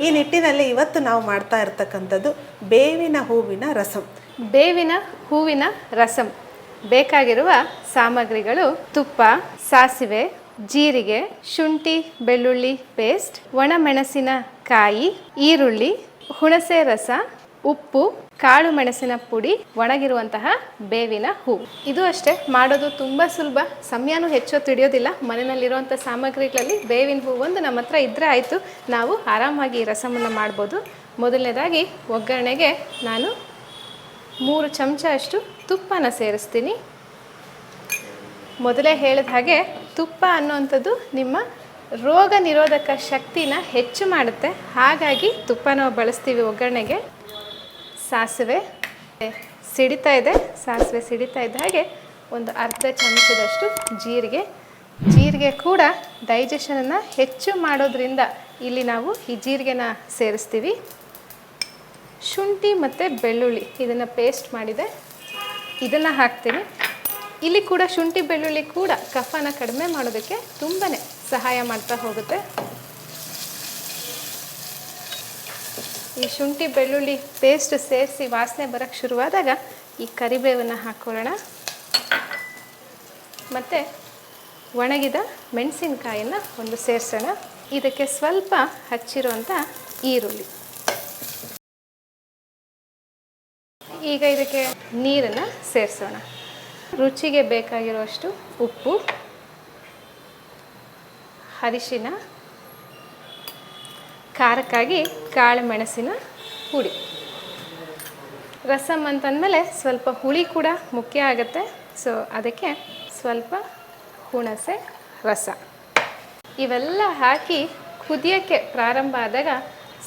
ಈ ನಿಟ್ಟಿನಲ್ಲಿ ಇವತ್ತು ನಾವು ಮಾಡ್ತಾ ಇರ್ತಕ್ಕಂಥದ್ದು ಬೇವಿನ ಹೂವಿನ ರಸಂ. ಬೇವಿನ ಹೂವಿನ ರಸಂ. ಬೇಕಾಗಿರುವ ಸಾಮಗ್ರಿಗಳು ತುಪ್ಪ, ಸಾಸಿವೆ, ಜೀರಿಗೆ, ಶುಂಠಿ, ಬೆಳ್ಳುಳ್ಳಿ ಪೇಸ್ಟ್, ಒಣಮೆಣಸಿನ ಕಾಯಿ, ಈರುಳ್ಳಿ, ಹುಣಸೆ ರಸ ಉಪ್ಪು, ಕಾಳು ಮೆಣಸಿನ ಪುಡಿ, ಒಣಗಿರುವಂತಹ ಬೇವಿನ ಹೂ. ಇದು ಅಷ್ಟೇ, ಮಾಡೋದು ತುಂಬ ಸುಲಭ. ಸಮಯನೂ ಹೆಚ್ಚು ತಿಳಿಯೋದಿಲ್ಲ ಮನೆಯಲ್ಲಿರುವಂಥ ಸಾಮಗ್ರಿಗಳಲ್ಲಿ ಬೇವಿನ ಹೂ ಒಂದು ನಮ್ಮ ಹತ್ರ ಇದ್ದರೆ ಆಯಿತು. ನಾವು ಆರಾಮಾಗಿ ಈ ರಸಮನ್ನು ಮಾಡ್ಬೋದು. ಮೊದಲನೇದಾಗಿ, ಒಗ್ಗರಣೆಗೆ ನಾನು ಮೂರು ಚಮಚ ಅಷ್ಟು ತುಪ್ಪನ ಸೇರಿಸ್ತೀನಿ. ಮೊದಲೇ ಹೇಳಿದ ಹಾಗೆ, ತುಪ್ಪ ಅನ್ನುವಂಥದ್ದು ನಿಮ್ಮ ರೋಗ ನಿರೋಧಕ ಶಕ್ತಿನ ಹೆಚ್ಚು ಮಾಡುತ್ತೆ. ಹಾಗಾಗಿ ತುಪ್ಪನ ಬಳಸ್ತೀವಿ ಒಗ್ಗರಣೆಗೆ. ಸಾಸಿವೆ ಸಿಡಿತಾ ಇದೆ, ಸಾಸಿವೆ ಸಿಡಿತಾ ಇದ್ದ ಹಾಗೆ ಒಂದು ಅರ್ಧ ಚಮಚದಷ್ಟು ಜೀರಿಗೆ. ಜೀರಿಗೆ ಕೂಡ ಡೈಜೆಷನನ್ನು ಹೆಚ್ಚು ಮಾಡೋದ್ರಿಂದ ಇಲ್ಲಿ ನಾವು ಈ ಜೀರಿಗೆನ ಸೇರಿಸ್ತೀವಿ. ಶುಂಠಿ ಮತ್ತು ಬೆಳ್ಳುಳ್ಳಿ ಇದನ್ನು ಪೇಸ್ಟ್ ಮಾಡಿದೆ, ಇದನ್ನು ಹಾಕ್ತೀನಿ. ಇಲ್ಲಿ ಕೂಡ ಶುಂಠಿ ಬೆಳ್ಳುಳ್ಳಿ ಕೂಡ ಕಫನ ಕಡಿಮೆ ಮಾಡೋದಕ್ಕೆ ತುಂಬಾ ಸಹಾಯ ಮಾಡ್ತಾ ಹೋಗುತ್ತೆ. ಈ ಶುಂಠಿ, ಬೆಳ್ಳುಳ್ಳಿ ಪೇಸ್ಟ್ ಸೇರಿಸಿ ವಾಸನೆ ಬರೋಕ್ಕೆ ಶುರುವಾದಾಗ ಈ ಕರಿಬೇವನ್ನು ಹಾಕ್ಕೊಳ್ಳೋಣ ಮತ್ತು ಒಣಗಿದ ಮೆಣಸಿನಕಾಯನ್ನು ಒಂದು ಸೇರಿಸೋಣ. ಇದಕ್ಕೆ ಸ್ವಲ್ಪ ಹಚ್ಚಿರುವಂಥ ಈರುಳ್ಳಿ. ಈಗ ಇದಕ್ಕೆ ನೀರನ್ನು ಸೇರಿಸೋಣ. ರುಚಿಗೆ ಬೇಕಾಗಿರುವಷ್ಟು ಉಪ್ಪು, ಅರಿಶಿನ ಖಾರಕ್ಕಾಗಿ ಕಾಳು ಮೆಣಸಿನ ಪುಡಿ. ರಸಮ್ ಅಂತಂದಮೇಲೆ ಸ್ವಲ್ಪ ಹುಳಿ ಕೂಡ ಮುಖ್ಯ ಆಗುತ್ತೆ. ಸೊ ಅದಕ್ಕೆ ಸ್ವಲ್ಪ ಹುಣಸೆ, ರಸ. ಇವೆಲ್ಲ ಹಾಕಿ ಕುದಿಯೋಕ್ಕೆ ಪ್ರಾರಂಭ ಆದಾಗ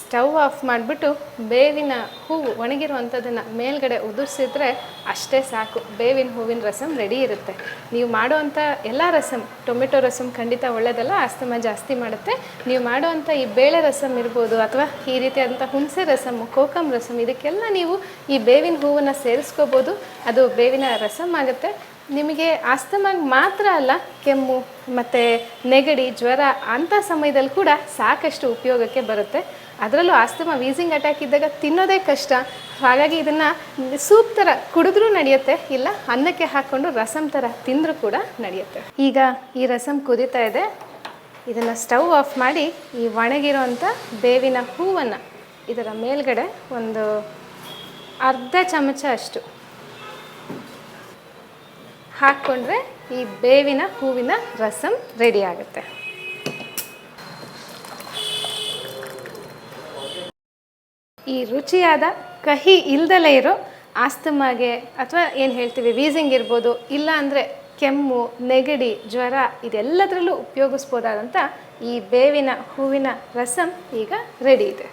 ಸ್ಟವ್ ಆಫ್ ಮಾಡಿಬಿಟ್ಟು ಬೇವಿನ ಹೂವು ಒಣಗಿರುವಂಥದ್ದನ್ನು ಮೇಲ್ಗಡೆ ಉದುರಿಸಿದ್ರೆ ಅಷ್ಟೇ ಸಾಕು. ಬೇವಿನ ಹೂವಿನ ರಸಮ್ ರೆಡಿ ಇರುತ್ತೆ. ನೀವು ಮಾಡುವಂಥ ಎಲ್ಲ ರಸಮ್ ಟೊಮೆಟೊ ರಸಮ್ ಖಂಡಿತ ಒಳ್ಳೆಯದಲ್ಲ ಆಸ್ತಮ ಜಾಸ್ತಿ ಮಾಡುತ್ತೆ. ನೀವು ಮಾಡುವಂಥ ಈ ಬೇಳೆ ರಸಮ್ ಇರ್ಬೋದು ಅಥವಾ ಈ ರೀತಿಯಾದಂಥ ಹುಣಸೆ ರಸಮ್ ಕೋಕಮ್ ರಸಮ್ ಇದಕ್ಕೆಲ್ಲ ನೀವು ಈ ಬೇವಿನ ಹೂವನ್ನು ಸೇರಿಸ್ಕೋಬೋದು. ಅದು ಬೇವಿನ ರಸಮ್ ಆಗುತ್ತೆ. ನಿಮಗೆ ಆಸ್ತಮಾಗೆ ಮಾತ್ರ ಅಲ್ಲ, ಕೆಮ್ಮು, ಮತ್ತು ನೆಗಡಿ, ಜ್ವರ ಅಂಥ ಸಮಯದಲ್ಲಿ ಕೂಡ ಸಾಕಷ್ಟು ಉಪಯೋಗಕ್ಕೆ ಬರುತ್ತೆ. ಅದರಲ್ಲೂ ಆಸ್ತಮಾ ವೀಸಿಂಗ್ ಅಟ್ಯಾಕ್ ಇದ್ದಾಗ ತಿನ್ನೋದೇ ಕಷ್ಟ. ಹಾಗಾಗಿ ಇದನ್ನು ಸೂಪ್ ಥರ ಕುಡಿದ್ರೂ ನಡೆಯುತ್ತೆ, ಇಲ್ಲ ಅನ್ನಕ್ಕೆ ಹಾಕ್ಕೊಂಡು ರಸಂ ಥರ ತಿಂದರೂ ಕೂಡ ನಡೆಯುತ್ತೆ. ಈಗ ಈ ರಸಂ ಕುದೀತಾ ಇದೆ. ಇದನ್ನು ಸ್ಟವ್ ಆಫ್ ಮಾಡಿ ಈ ಒಣಗಿರೋಂಥ ಬೇವಿನ ಹೂವನ್ನು ಇದರ ಮೇಲ್ಗಡೆ ಒಂದು ಅರ್ಧ ಚಮಚ ಅಷ್ಟು ಹಾಕ್ಕೊಂಡ್ರೆ ಈ ಬೇವಿನ ಹೂವಿನ ರಸಂ ರೆಡಿ ಆಗುತ್ತೆ. ಈ ರುಚಿಯಾದ ಕಹಿ ಇಲ್ದಲೇ ಇರೋ ಆಸ್ತಮಾಗೆ ಅಥವಾ ಏನು ಹೇಳ್ತೀವಿ, ವೀಸಿಂಗ್ ಇರ್ಬೋದು, ಇಲ್ಲ ಅಂದರೆ ಕೆಮ್ಮು, ನೆಗಡಿ, ಜ್ವರ, ಇದೆಲ್ಲದರಲ್ಲೂ ಉಪಯೋಗಿಸ್ಬೋದಾದಂಥ ಈ ಬೇವಿನ ಹೂವಿನ ರಸಮ್ ಈಗ ರೆಡಿ ಇದೆ.